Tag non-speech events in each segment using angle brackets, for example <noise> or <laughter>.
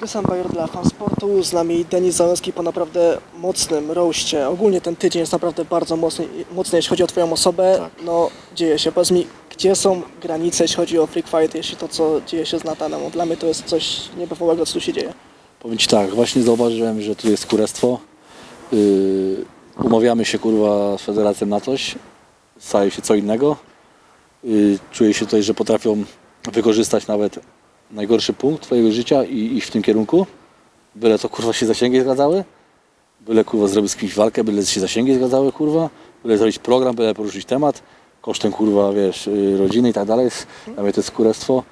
Krystian Bajer dla Fansportu, z nami Denis Załęski po naprawdę mocnym roście. Ogólnie ten tydzień jest naprawdę bardzo mocny, mocny jeśli chodzi o Twoją osobę. Tak. No, dzieje się. Powiedz mi, gdzie są granice, jeśli chodzi o Freak Fight, jeśli to, co dzieje się z Natanem? Dla mnie to jest coś niebywałego, co tu się dzieje. Powiem Ci tak, właśnie zauważyłem, że tu jest kurestwo. Yy, umawiamy się kurwa z federacją na coś, staje się co innego. Yy, czuję się tutaj, że potrafią wykorzystać nawet najgorszy punkt Twojego życia i iść w tym kierunku. Byle to kurwa się zasięgi zgadzały. Byle kurwa zrobić z kimś walkę, byle się zasięgi zgadzały kurwa. Byle zrobić program, byle poruszyć temat. Kosztem kurwa wiesz, yy, rodziny i tak dalej. Dla mnie to jest kurestwo.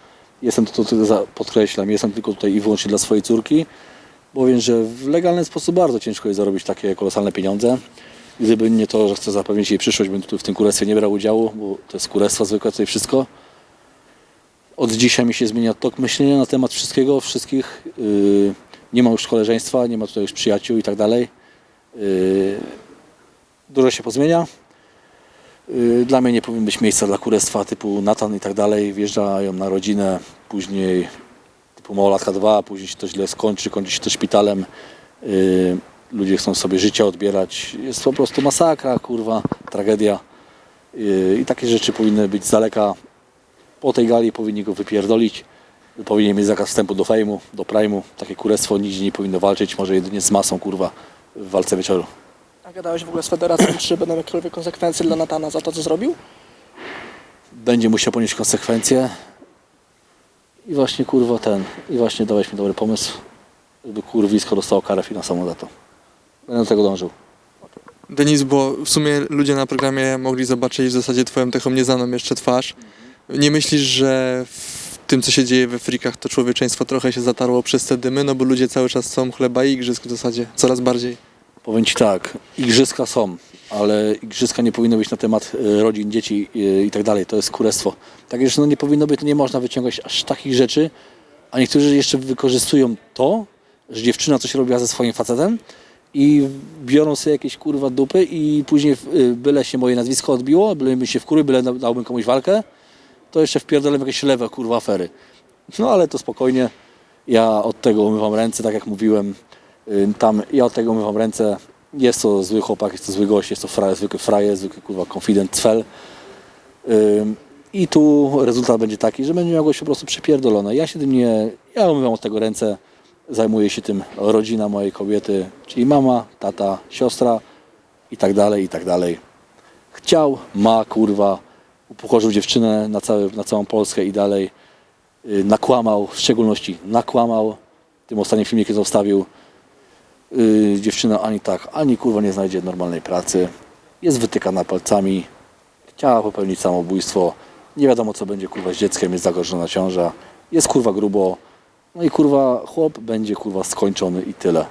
Jestem to, to, podkreślam, jestem tylko tutaj i wyłącznie dla swojej córki, bo wiem, że w legalny sposób bardzo ciężko jest zarobić takie kolosalne pieniądze. Gdyby nie to, że chcę zapewnić jej przyszłość, bym tu w tym kurestwie nie brał udziału, bo to jest kurestwo zwykłe, tutaj wszystko. Od dzisiaj mi się zmienia tok myślenia na temat wszystkiego, wszystkich. Yy, nie ma już koleżeństwa, nie ma tutaj już przyjaciół i tak dalej. Yy, dużo się pozmienia. Yy, Dla mnie nie powinno być miejsca dla kurestwa typu Natan i tak dalej. Wjeżdżają na rodzinę, później typu małolatka 2, później się to źle skończy, kończy się to szpitalem. Ludzie chcą sobie życia odbierać. Jest po prostu masakra, kurwa, tragedia. I takie rzeczy powinny być z daleka. Po tej gali powinni go wypierdolić. Powinien mieć zakaz wstępu do fejmu, do prime'u. Takie kurestwo nigdzie nie powinno walczyć, może jedynie z masą, kurwa, w walce wieczoru. A gadałeś w ogóle z federacją, czy będą jakiekolwiek konsekwencje dla Natana za to, co zrobił? będzie musiał ponieść konsekwencje. I właśnie kurwa ten, i właśnie dałeś mi dobry pomysł, żeby kurwisko dostało karę finansową za to. Będę do tego dążył. Denis, bo w sumie ludzie na programie mogli zobaczyć w zasadzie twoją taką nieznaną jeszcze twarz. Nie myślisz, że w tym, co się dzieje we frikach, to człowieczeństwo trochę się zatarło przez te dymy, no bo ludzie cały czas są chleba i igrzysk w zasadzie, coraz bardziej. Powiem Ci tak, igrzyska są, ale igrzyska nie powinny być na temat e, rodzin, dzieci e, i tak dalej. To jest kurestwo. Tak że no nie powinno być, nie można wyciągać aż takich rzeczy, a niektórzy jeszcze wykorzystują to, że dziewczyna coś robiła ze swoim facetem i biorą sobie jakieś kurwa dupy i później e, byle się moje nazwisko odbiło, byle mi się wkury, byle da- dałbym komuś walkę, to jeszcze wpierdolę jakieś lewe kurwa afery. No ale to spokojnie. Ja od tego umywam ręce, tak jak mówiłem. Tam ja od tego umywam ręce. Jest to zły chłopak, jest to zły gość, jest to fraje, zwykły fraje, zwykły kurwa confident cfel. I tu rezultat będzie taki, że będzie miał gość po prostu przypierdolone. Ja się tym nie, ja umywam od tego ręce, zajmuje się tym rodzina mojej kobiety, czyli mama, tata, siostra i tak dalej, i tak dalej. Chciał, ma kurwa, upokorzył dziewczynę na, cały, na całą Polskę i dalej. Y, Nakłamał, w szczególności nakłamał w tym ostatnim filmie, kiedy zostawił. Yy, dziewczyna ani tak, ani kurwa nie znajdzie normalnej pracy. Jest wytykana palcami. Chciała popełnić samobójstwo. Nie wiadomo co będzie kurwa z dzieckiem, jest zagrożona ciąża. Jest kurwa grubo. No i kurwa chłop będzie kurwa skończony i tyle.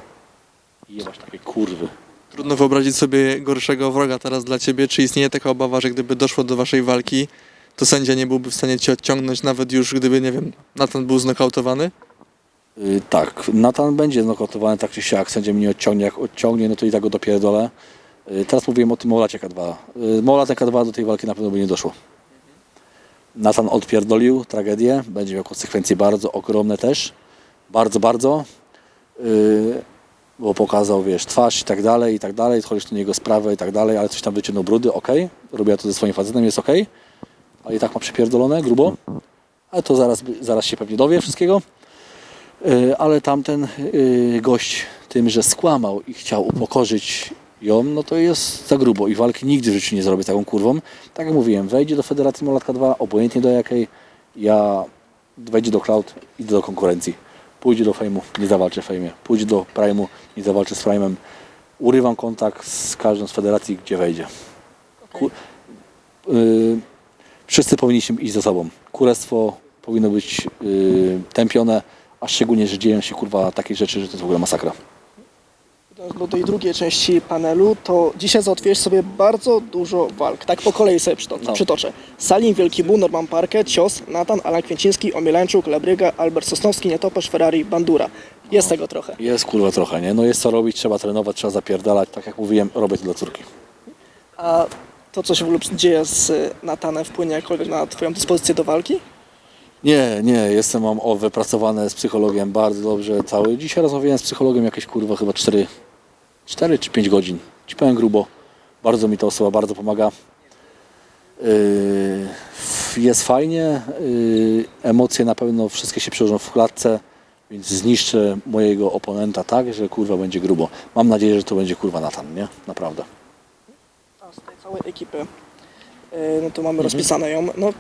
I jebać takie kurwy. Trudno wyobrazić sobie gorszego wroga teraz dla ciebie. Czy istnieje taka obawa, że gdyby doszło do waszej walki, to sędzia nie byłby w stanie cię odciągnąć, nawet już gdyby, nie wiem, Nathan był znokautowany? Yy, tak, Natan będzie znokautowany tak czy siak, sędzia mnie odciągnie, jak odciągnie, no to i tak go dopierdolę. Yy, teraz mówiłem o tym Molacie K2. Yy, Molat K2 do tej walki na pewno by nie doszło. Natan odpierdolił tragedię, będzie miał konsekwencje bardzo ogromne też. Bardzo, bardzo. Yy, bo pokazał, wiesz, twarz i tak dalej, i tak dalej, chodzisz to nie jego sprawę i tak dalej, ale coś tam wyciągnął brudy, okej. Robiła to ze swoim facetem, jest okej. Ale i tak ma przypierdolone, grubo. Ale to zaraz, zaraz się pewnie dowie wszystkiego. Yy, ale tamten yy, gość tym, że skłamał i chciał upokorzyć ją, no to jest za grubo i walki nigdy w życiu nie zrobię taką kurwą. Tak jak mówiłem, wejdzie do Federacji Molatka 2, obojętnie do jakiej, ja wejdzie do Cloud, idę do konkurencji. Pójdzie do Fejmu, nie zawalczę w Fejmie. Pójdzie do Prime'u, nie zawalczę z Prime'em. Urywam kontakt z każdą z federacji, gdzie wejdzie. Ku, yy, wszyscy powinniśmy iść za sobą. Kurestwo powinno być yy, tępione, a szczególnie, że dzieją się kurwa takie rzeczy, że to jest w ogóle masakra. Do tej drugiej części panelu, to dzisiaj załatwiłeś sobie bardzo dużo walk. Tak po kolei sobie przyto- No. przytoczę. Salim, Wielki Bu, Norman Parkę, Cios, Natan, Alan Kwieciński, Omielańczuk, Lebryga, Albert Sosnowski, Nietoperz, Ferrari, Bandura. Jest tego trochę. Jest kurwa trochę, nie? No jest co robić, trzeba trenować, trzeba zapierdalać. Tak jak mówiłem, robię to dla córki. A to, co się w ogóle dzieje z Natanem, wpłynie jakkolwiek na Twoją dyspozycję do walki? Nie, nie, jestem, mam o, wypracowane z psychologiem bardzo dobrze cały. Dzisiaj rozmawiałem z psychologiem jakieś kurwa chyba 4, 4 czy 5 godzin. Ci powiem grubo. Bardzo mi ta osoba bardzo pomaga. Yy, jest fajnie. Yy, emocje na pewno wszystkie się przełożą w klatce, więc zniszczę mojego oponenta tak, że kurwa będzie grubo. Mam nadzieję, że to będzie kurwa Natan, nie? Naprawdę. A z tej całej ekipy, y, no to mamy rozpisane ją. No,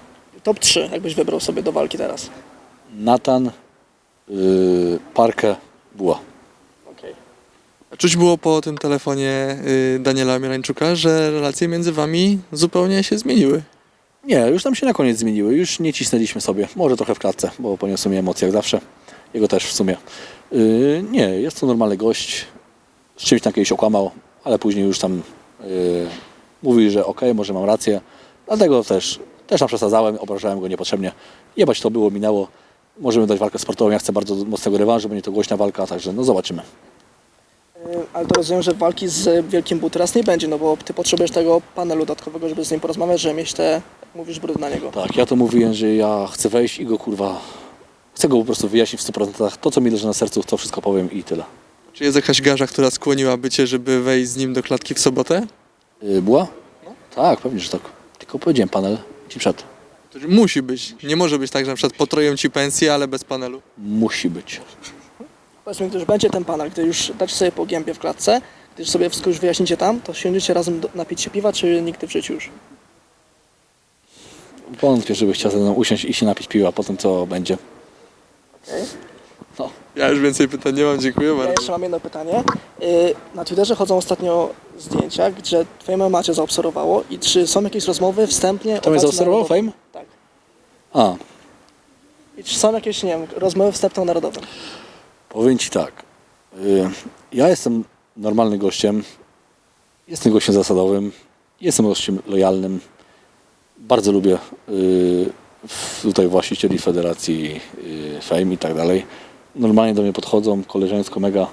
top 3, jakbyś wybrał sobie do walki teraz. Natan, yy, Parkę, Buła. Czuć było po tym telefonie y, Daniela Mielańczuka, że relacje między wami zupełnie się zmieniły. Nie, już tam się na koniec zmieniły. Już nie cisnęliśmy sobie. Może trochę w klatce, bo poniosłem mi emocje jak zawsze. Jego też w sumie. Yy, nie, jest to normalny gość. Z czymś tam kiedyś okłamał, ale później już tam yy, mówi, że okej, może mam rację. Dlatego też, też tam przesadzałem, obrażałem go niepotrzebnie. Jebać to było, minęło. Możemy dać walkę sportową. Ja chcę bardzo mocnego rewanżu, będzie to głośna walka, także no zobaczymy. Y, Ale to rozumiem, że walki z Wielkim Bu teraz nie będzie, no bo ty potrzebujesz tego panelu dodatkowego, żeby z nim porozmawiać, żeby mieć te, mówisz, brud na niego. Tak, ja to mówiłem, że ja chcę wejść i go kurwa. Chcę go po prostu wyjaśnić w 100%. To, co mi leży na sercu, to wszystko powiem i tyle. Czy jest jakaś garza, która skłoniłaby cię, żeby wejść z nim do klatki w sobotę? Yy, była? Tak, pewnie, że tak. Tylko powiedziałem panel ci przed. To musi być. Nie może być tak, że na przykład potroją ci pensję, ale bez panelu. Musi być. Powiedz mi, gdy już będzie ten panel, gdy już dacie sobie po gębie w klatce, gdy już sobie wszystko już wyjaśnicie tam, to siądziecie razem do, napić się piwa, czy nigdy w życiu już? Wątpię, żeby chciał ze mną usiąść i się napić piwa po tym, co będzie. Okej. No. Ja już więcej pytań nie mam, dziękuję Ja bardzo. jeszcze mam jedno pytanie. Y, Na Twitterze chodzą ostatnio zdjęcia, gdzie twoje mama cię zaobserwowało i czy są jakieś rozmowy wstępnie To mnie walce zaobserwował narodowej? Fame? Tak. A, I czy są jakieś, nie wiem, rozmowy wstępne o narodowym? Powiem ci tak. Yy, ja jestem normalnym gościem. Jestem gościem zasadowym. Jestem gościem lojalnym. Bardzo lubię w- tutaj właścicieli federacji yy, Fame i tak dalej. Normalnie do mnie podchodzą, koleżeńsko mega.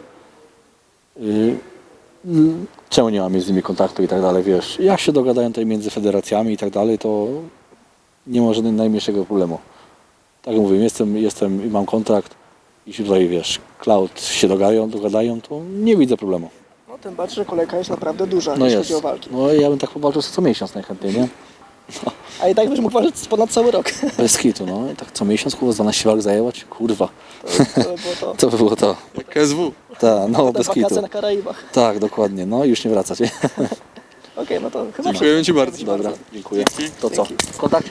Czemu nie mam z nimi kontaktu i tak dalej, wiesz. Jak się dogadają tutaj między federacjami i tak dalej, to nie ma żadnego najmniejszego problemu. Tak jak mówię, jestem, jestem i mam kontrakt. Jeśli tutaj, wiesz, cloud się dogadają, dogadają, to nie widzę problemu. No tym bardziej, że kolejka jest naprawdę duża, No jeśli jest. chodzi o walki. No ja bym tak powalczył co miesiąc najchętniej, nie? <laughs> A i tak byś mógł walczyć ponad cały rok. <laughs> Bez kitu, no. I tak co miesiąc, kurwa, 12 walk zajęłać? Kurwa. To, to było to. <laughs> To by było to. Jak KSW. Tak, no, bez kitu. na Karaibach. Tak, dokładnie. No i już nie wracać. Okej, no to chyba Dziękujemy ci bardzo. Dobra, dziękuję. To co? Dzięki. W kontakcie?